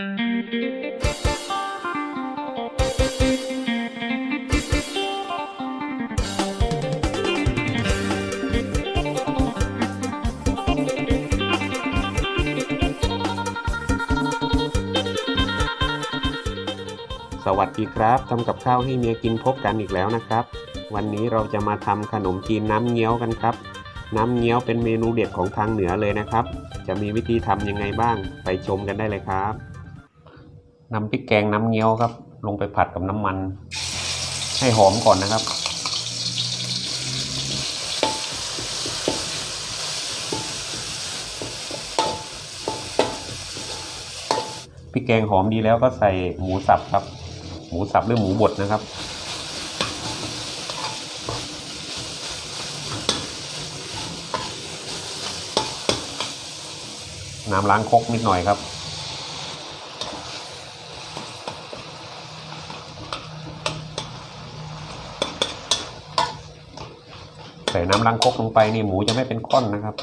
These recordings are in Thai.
สวัสดีครับทำกับข้าวให้เมียกินพบกันอีกแล้วนะครับ วันนี้เราจะมาทำขนมจีนน้ำเงี้ยวกันครับ น้ำเงี้ยวเป็นเมนูเด็ดของทางเหนือเลยนะครับ จะมีวิธีทำยังไงบ้างไปชมกันได้เลยครับ นำพริกแกงน้ำเงี้ยวครับ ลงไปผัดกับน้ำมัน ให้หอมก่อนนะครับ พริกแกงหอมดีแล้วก็ใส่หมูสับครับ หมูสับหรือหมูบดนะครับน้ำล้างครกนิดหน่อยครับ ใส่น้ำล้างคกลงไปนี่หมูจะไม่เป็นก้อนนะครับ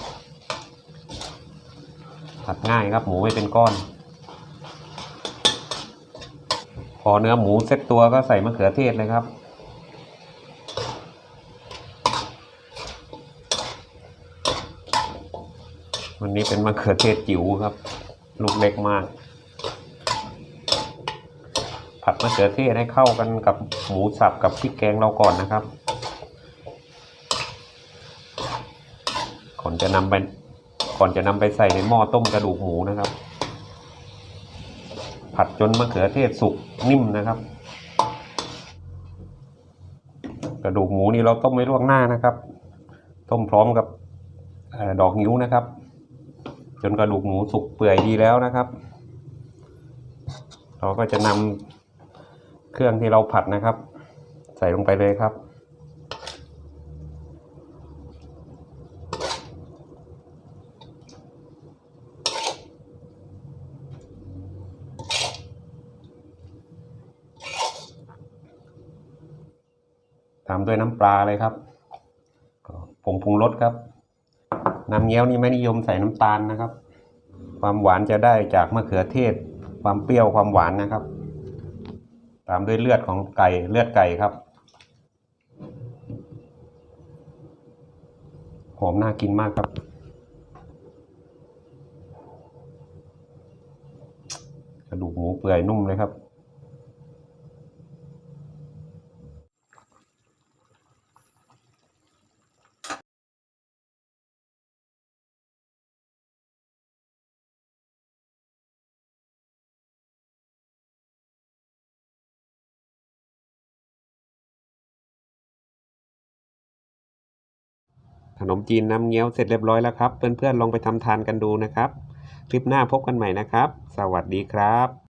ผัดง่ายครับหมูไม่เป็นก้อน พอเนื้อหมูเซ็ตตัวก็ใส่มะเขือเทศเลยครับ วันนี้เป็นมะเขือเทศจิ๋วครับ ลูกเล็กมาก ผัดมะเขือเทศให้เข้ากันกับหมูสับกับพริกแกงเราก่อนนะครับ ก่อนจะนำไป ก่อนจะนำไปใส่ในหม้อต้มกระดูกหมูนะครับ ผัดจนมะเขือเทศสุกนิ่มนะครับ กระดูกหมูนี่เราต้มไว้ล่วงหน้านะครับ ต้มพร้อมกับดอกนิ้วนะครับ จนกระดูกหมูสุกเปื่อยดีแล้วนะครับ เราก็จะนำเครื่องที่เราผัดนะครับ ใส่ลงไปเลยครับ ตามด้วยน้ำปลาเลยครับผงปรุงรสครับ น้ำเงี้ยวนี่ไม่นิยมใส่น้ำตาลนะครับ ความหวานจะได้จากมะเขือเทศ ความเปรี้ยวความหวานนะครับ ตามด้วยเลือดของไก่เลือดไก่ครับหอมน่ากินมากครับกระดูกหมูเปื่อยนุ่มเลยครับ ขนมจีนน้ำเงี้ยวเสร็จเรียบร้อยแล้วครับ เพื่อนๆลองไปทำทานกันดูนะครับ คลิปหน้าพบกันใหม่นะครับ สวัสดีครับ